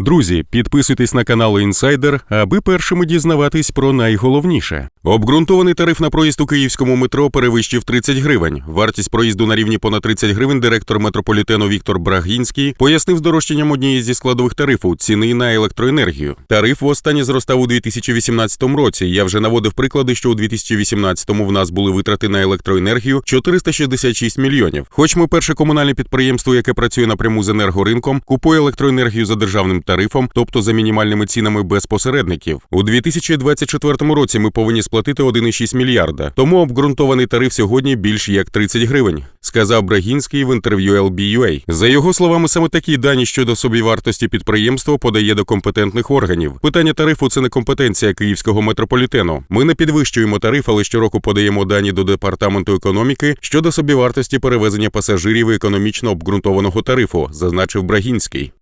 Друзі, підписуйтесь на канал Інсайдер, аби першими дізнаватись про найголовніше. Обґрунтований тариф на проїзд у київському метро перевищив 30 гривень. Вартість проїзду на рівні понад 30 гривень директор метрополітену Віктор Брагінський пояснив здорожчанням однієї зі складових тарифу ціни на електроенергію. Тариф востаннє зростав у 2018 році. Я вже наводив приклади, що у 2018-му в нас були витрати на електроенергію 466 мільйонів. Хоч ми перше комунальне підприємство, яке працює напряму з енергоринком, купує електроенергію за державним тарифом, тобто за мінімальними цінами без посередників. У 2024 році ми повинні сплатити 1,6 мільярда. Тому обґрунтований тариф сьогодні більш як 30 гривень, сказав Брагінський в інтерв'ю LBUA. За його словами, саме такі дані щодо собівартості підприємство подає до компетентних органів. Питання тарифу це не компетенція київського метрополітену. Ми не підвищуємо тариф, але щороку подаємо дані до департаменту економіки щодо собівартості перевезення пасажирів і економічно обґрунтованого тарифу, зазначив Брагінський.